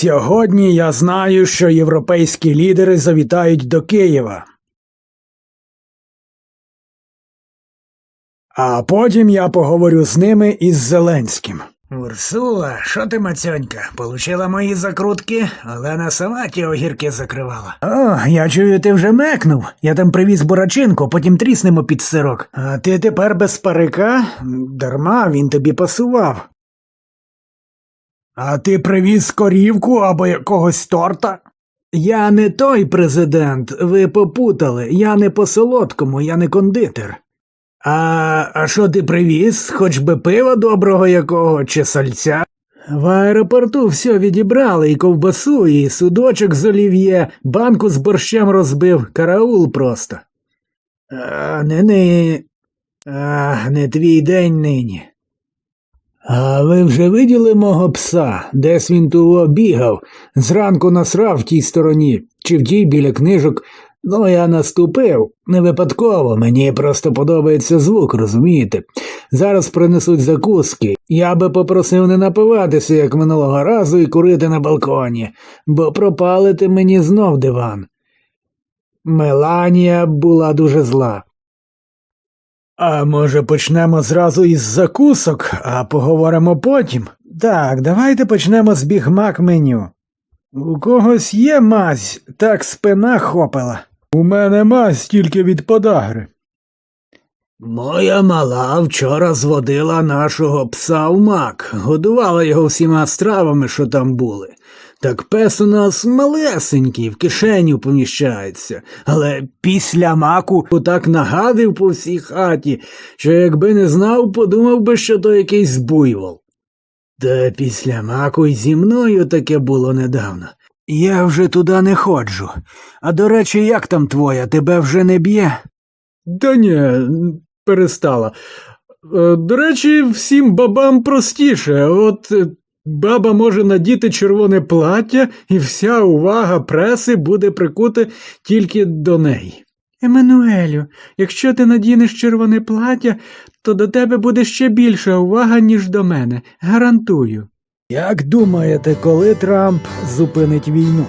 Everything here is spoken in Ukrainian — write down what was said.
Сьогодні я знаю, що європейські лідери завітають до Києва. А потім я поговорю з ними із Зеленським. Урсула, що ти, мацьонька, получила мої закрутки? Олена сама ті огірки закривала. О, я чую, ти вже мекнув. Я там привіз бурачинку, потім тріснемо під сирок. А ти тепер без парика? Дарма він тобі пасував. А ти привіз корівку або якогось торта? Я не той президент, ви попутали. Я не по солодкому, я не кондитер. А а що ти привіз? Хоч би пива доброго якого чи сальця? В аеропорту все відібрали, і ковбасу, і судочок з олів'є, банку з борщем розбив, караул просто. А, не не. А, не твій день нині. А ви вже виділи мого пса? Десь він того бігав, зранку насрав в тій стороні, чи в тій біля книжок. Ну, я наступив, не випадково, мені просто подобається звук, розумієте? Зараз принесуть закуски. Я би попросив не напиватися, як минулого разу, і курити на балконі, бо пропалити мені знов диван. Меланія була дуже зла. А може почнемо зразу із закусок, а поговоримо потім? Так, давайте почнемо з бігмак меню. У когось є мазь, так спина хопила. У мене мазь тільки від подагри. Моя мала вчора зводила нашого пса в мак, годувала його всіма стравами, що там були. Так пес у нас малесенький, в кишеню поміщається, але після маку так нагадив по всій хаті, що якби не знав, подумав би, що то якийсь буйвол. Та після маку й зі мною таке було недавно. Я вже туди не ходжу. А до речі, як там твоя, тебе вже не б'є? Да ні, перестала. Е, До речі, всім бабам простіше. От баба може надіти червоне плаття, і вся увага преси буде прикута тільки до неї. Еммануелю, якщо ти надінеш червоне плаття, то до тебе буде ще більша увага, ніж до мене. Гарантую. Як думаєте, коли Трамп зупинить війну?